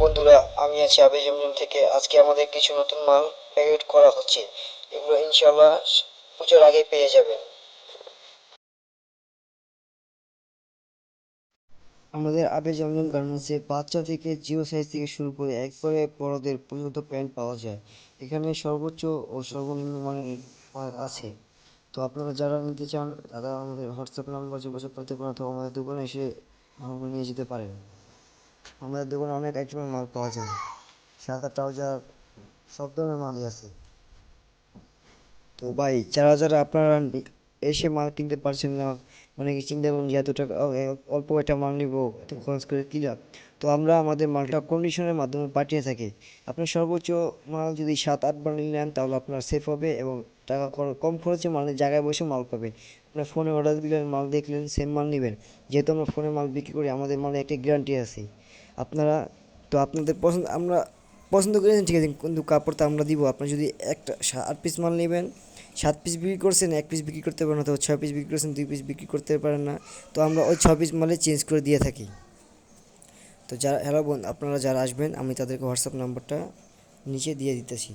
বন্ধুরা, আমি আছি আবে জমজম থেকে। আজকে আমাদের কিছু নতুন মাল প্যাকেট করা হচ্ছে। এগুলো ইনশাল্লাহ পুজোর আগে পেয়ে যাবেন। আমাদের আবে জমজম গার্মেন্টসে বাচ্চা থেকে জিরো সাইজ থেকে শুরু করে একবারে বড়দের পর্যন্ত প্যান্ট পাওয়া যায়। এখানে সর্বোচ্চ ও সর্বনিম্ন মানের আছে। তো আপনারা যারা নিতে চান, তারা আমাদের হোয়াটসঅ্যাপ নাম্বার যোগাযোগ করতে পারেন অথবা আমাদের দোকানে এসে নিয়ে যেতে পারেন। আমাদের দোকানে অনেক আইটেমের মাল পাওয়া যায়। সাদা ট্রাউজার সব ধরনের মালই আছে। তো ভাই যারা যারা আপনারা এসে মাল কিনতে পারছেন না। মানে কি চিন্তা করুন যে এত টাকা অল্প একটা মাল নিব, এত খরচ করে কী লাভ? তো আমরা আমাদের মালটা কন্ডিশনের মাধ্যমে পাঠিয়ে থাকি। আপনি সর্বোচ্চ মাল যদি সাত আট বান্ডিল নেন, তাহলে আপনার সেফ হবে এবং টাকা কম খরচে মানে জায়গায় বসে মাল পাবেন। আপনার ফোনে অর্ডার দিলেন, মাল দেখলেন সেম মাল নেবেন। যেহেতু আমরা ফোনে মাল বিক্রি করি, আমাদের মালে একটা গ্যারান্টি আছে। আপনারা, তো আপনাদের পছন্দ, আমরা পছন্দ করেছেন ঠিক আছে কিন্তু কাপড় তো আমরা দিব। আপনি যদি একটা আট পিস মাল নেবেন, সাত পিস বিক্রি করছেন, এক পিস বিক্রি করতে পারেন, অথবা ছয় পিস বিক্রি করছেন, দুই পিস বিক্রি করতে পারেন না। তো আমরা ওই ছয় পিস মালে চেঞ্জ করে দিয়ে থাকি। তো যারা হ্যালো বোন আপনারা যারা আসবেন, আমি তাদেরকে হোয়াটসঅ্যাপ নাম্বারটা নিচে দিয়ে দিতেছি।